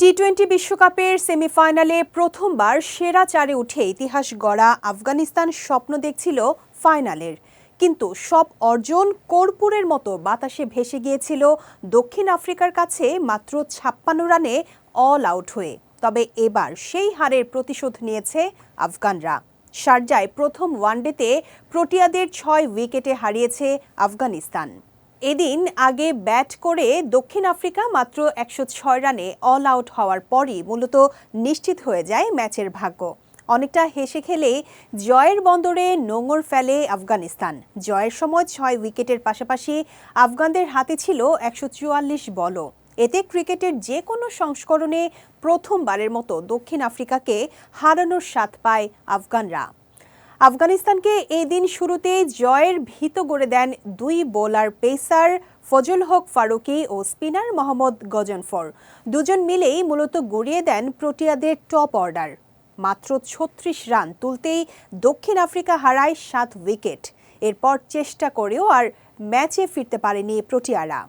T twenty বিশ্বকাপের সেমিফাইনালে প্রথমবার সেরা চারে উঠে ইতিহাস গড়া আফগানিস্তান স্বপ্ন দেখছিল ফাইনালের কিন্তু সব অর্জন কর্পূরের মতো বাতাসে ভেসে গিয়েছিল দক্ষিণ আফ্রিকার কাছে মাত্র ছাপ্পান্ন রানে অল আউট হয়ে। তবে এবার সেই হারের প্রতিশোধ নিয়েছে আফগানরা। শারজায় প্রথম ওয়ানডেতে প্রোটিয়াদের ছয় উইকেটে হারিয়েছে আফগানিস্তান। এদিন আগে ব্যাট করে দক্ষিণ আফ্রিকা মাত্র একশো ছয় রানে অল আউট হওয়ার পরই মূলত নিশ্চিত হয়ে যায় ম্যাচের ভাগ্য। অনেকটা হেসে খেলে জয়ের বন্দরে নোঙর ফেলে আফগানিস্তান। জয়ের সময় ছয় উইকেটের পাশাপাশি আফগানদের হাতে ছিল একশো চুয়াল্লিশ বলও। এতে ক্রিকেটের যে কোনো সংস্করণে প্রথমবারের মতো দক্ষিণ আফ্রিকাকে হারানোর স্বাদ পায় আফগানরা। আফগানিস্তানকে এই দিন শুরুতে জয়ের ভীত গড়ে দেন দুই বোলার পেসার ফজল হক ফারুকি ও স্পিনার মোহাম্মদ গজনফর। দুজন মিলেই মূলত গড়িয়ে দেন প্রোটিয়াদের টপ অর্ডার। মাত্র ছত্রিশ রান তুলতেই দক্ষিণ আফ্রিকা হারায় সাত উইকেট। এরপর চেষ্টা করেও আর ম্যাচে ফিরতে পারেনি প্রোটিয়ারা।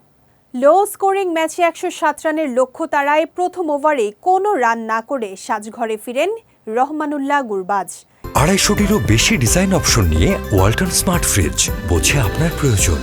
লো স্কোরিং ম্যাচে একশো সাত রানের লক্ষ্য তারায় প্রথম ওভারে কোনো রান না করে সাজঘরে ফিরেন রহমানুল্লাহ গুরবাজ। আড়াইশোটিরও বেশি ডিজাইন অপশন নিয়ে ওয়ালটন স্মার্ট ফ্রিজ বোঝে আপনার প্রয়োজন।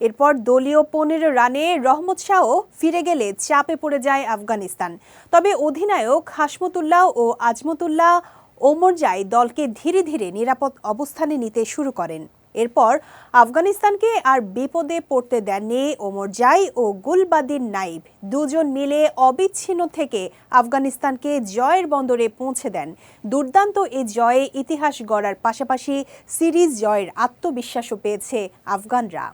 এরপর দলীয় পনেরো রানে রহমত শাহ ফিরে গেলে চাপে পড়ে যায় আফগানিস্তান। তবে অধিনায়ক হাসমতুল্লাহ ও আজমতুল্লাহ ওমরজাই দলকে ধীরে ধীরে নিরাপদ অবস্থানে নিতে শুরু করেন। এরপর আফগানিস্তানকে আর বিপদে পড়তে দেননি ওমর জাই ও গুলবাদিন নাইব। দুজন মিলে অবিচ্ছিন্ন থেকে আফগানিস্তানকে জয়ের বন্দরে পৌঁছে দেন। দুর্দান্ত এই জয়ে ইতিহাস গড়ার পাশাপাশি সিরিজ জয়ের আত্মবিশ্বাসও পেয়েছে আফগানরা।